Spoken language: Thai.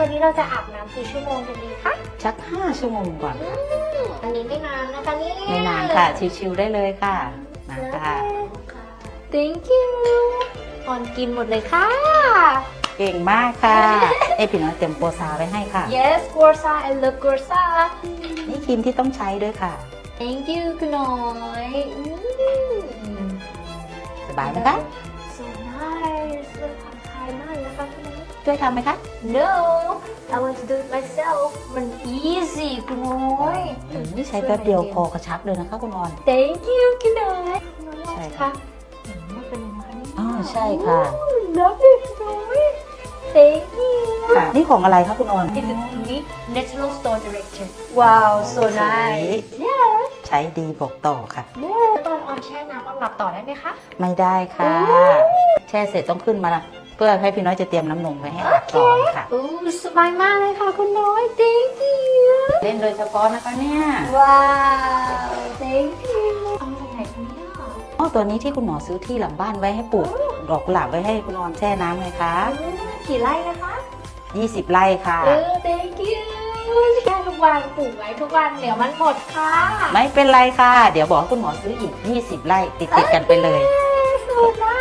วันนี้เราจะอาบน้ำกี่ชั่วโมงกันดีคะชัก5ชั่วโมงก่อนอันนี้ไม่นานนะคะเนี่ยไม่นานค่ะ ชิวๆได้เลยค่ะมาค่ะ thank you ออนกินหมดเลยค่ะ เก่งมากค่ะเอยพี่น้อยเตรียมโปรซาไว้ให้ค่ะ yes gorsa I love gorsa นี่ครีมที่ต้องใช้ด้วยค่ะ thank you คุณน้อยอืมสบายไหมคะ ช่วยทำไหมคะ no I want to do it myself มัน easy คุณน้อยอืมนี่ใช้แป๊บเดียวพอกระชับเลยนะคะคุณออน thank you คุณน้อยคุณน้อยใช่ค่ะค่ะอืมมันเป็นยังไงคะเนี่ยอ๋อใช่ค่ะ Oh, love it คุณน้อย thank you ค่ะนี่ของอะไรคะคุณออน This is unique natural store direction wow so nice yeah ใช้ดีบอกต่อค่ะ yeah ตอนออนแช่น้ำออนหลับต่อได้ไหมคะ ไม่ได้ค่ะ แช่เสร็จต้องขึ้นมานะเพื่อให้พี่น้อยจะเตรียมน้ำนมไว้ให้อาบก่อนค่ะอู้สบายมากเลยค่ะคุณน้อย thank you เล่นโดยเฉพาะนะคะเนี่ยว้าว thank you เอามาจากไหนคะเนี่ยอ๋อตัวนี้ที่คุณหมอซื้อที่หลังบ้านไว้ให้ปลูกดอกกุหลาบไว้ให้คุณออนแช่น้ำไงคะอืมกี่ไร่นะคะ 20 ไร่ค่ะ เออ thank you แค่ทุกวันปลูกไว้ทุกวันเดี๋ยวมันหมดค่ะไม่เป็นไรค่ะ เดี๋ยวบอกให้คุณหมอซื้ออีก 20 ไร่ติดติดๆกันไปเลยสุดมาก